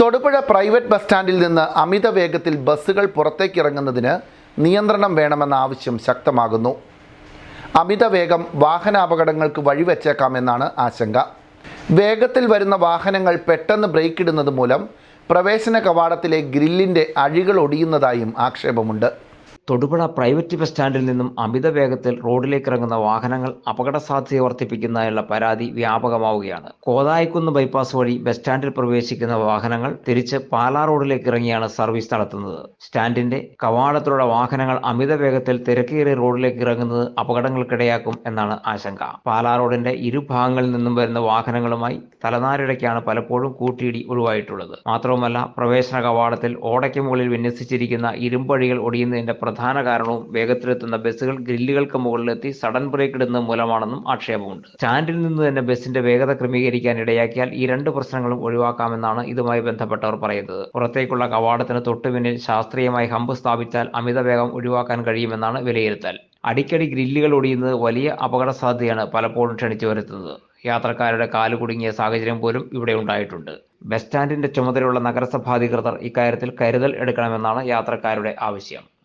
Thodupuzha private bus സ്റ്റാൻഡിൽ നിന്ന് അമിത വേഗത്തിൽ ബസ്സുകൾ പുറത്തേക്കിറങ്ങുന്നതിന് നിയന്ത്രണം വേണമെന്ന ആവശ്യം ശക്തമാകുന്നു. അമിത വേഗം വാഹനാപകടങ്ങൾക്ക് വഴിവെച്ചേക്കാമെന്നാണ് ആശങ്ക. വേഗത്തിൽ വരുന്ന വാഹനങ്ങൾ പെട്ടെന്ന് ബ്രേക്ക് ഇടുന്നത് മൂലം പ്രവേശന കവാടത്തിലെ ഗ്രില്ലിന്റെ അഴികൾ ഒടിയുന്നതായും ആക്ഷേപമുണ്ട്. തൊടുപുഴ പ്രൈവറ്റ് ബസ് സ്റ്റാൻഡിൽ നിന്നും അമിത വേഗത്തിൽ റോഡിലേക്ക് ഇറങ്ങുന്ന വാഹനങ്ങൾ അപകട സാധ്യത വർദ്ധിപ്പിക്കുന്നതിനുള്ള പരാതി വ്യാപകമാവുകയാണ്. കോതായിക്കുന്ന് ബൈപ്പാസ് വഴി ബസ് സ്റ്റാൻഡിൽ പ്രവേശിക്കുന്ന വാഹനങ്ങൾ തിരിച്ച് പാലാ റോഡിലേക്ക് ഇറങ്ങിയാണ് സർവീസ് നടത്തുന്നത്. സ്റ്റാൻഡിന്റെ കവാടത്തിലുള്ള വാഹനങ്ങൾ അമിത വേഗത്തിൽ തിരക്കേറിയ റോഡിലേക്ക് ഇറങ്ങുന്നത് അപകടങ്ങൾക്കിടയാക്കും എന്നാണ് ആശങ്ക. പാലാ റോഡിന്റെ ഇരുഭാഗങ്ങളിൽ നിന്നും വരുന്ന വാഹനങ്ങളുമായി തലനാരിടയ്ക്കാണ് പലപ്പോഴും കൂട്ടിയിടി ഒഴിവായിട്ടുള്ളത്. മാത്രവുമല്ല പ്രവേശന കവാടത്തിൽ ഓടയ്ക്ക് മുകളിൽ വിന്യസിച്ചിരിക്കുന്ന ഇരുമ്പഴികൾ ഒടിയുന്നതിന്റെ പ്രധാന കാരണവും വേഗത്തിലെത്തുന്ന ബസ്സുകൾ ഗ്രില്ലുകൾക്ക് മുകളിലെത്തി സഡൻ ബ്രേക്ക് ഇടുന്നത് മൂലമാണെന്നും ആക്ഷേപമുണ്ട്. സ്റ്റാൻഡിൽ നിന്ന് തന്നെ ബസിന്റെ വേഗത ക്രമീകരിക്കാൻ ഇടയാക്കിയാൽ ഈ രണ്ട് പ്രശ്നങ്ങളും ഒഴിവാക്കാമെന്നാണ് ഇതുമായി ബന്ധപ്പെട്ടവർ പറയുന്നത്. പുറത്തേക്കുള്ള കവാടത്തിന് തൊട്ടുപിന്നിൽ ശാസ്ത്രീയമായി ഹമ്പ് സ്ഥാപിച്ചാൽ അമിത വേഗം ഒഴിവാക്കാൻ കഴിയുമെന്നാണ് വിലയിരുത്തൽ. അടിക്കടി ഗ്രില്ലുകൾ ഒടിയുന്നത് വലിയ അപകട സാധ്യതയാണ് പലപ്പോഴും ക്ഷണിച്ചു വരുത്തുന്നത്. യാത്രക്കാരുടെ കാൽ കുടുങ്ങിയ സാഹചര്യം പോലും ഇവിടെ ഉണ്ടായിട്ടുണ്ട്. ബസ് സ്റ്റാൻഡിന്റെ ചുമതലയുള്ള നഗരസഭാധികൃതർ ഇക്കാര്യത്തിൽ കരുതൽ എടുക്കണമെന്നാണ് യാത്രക്കാരുടെ ആവശ്യം.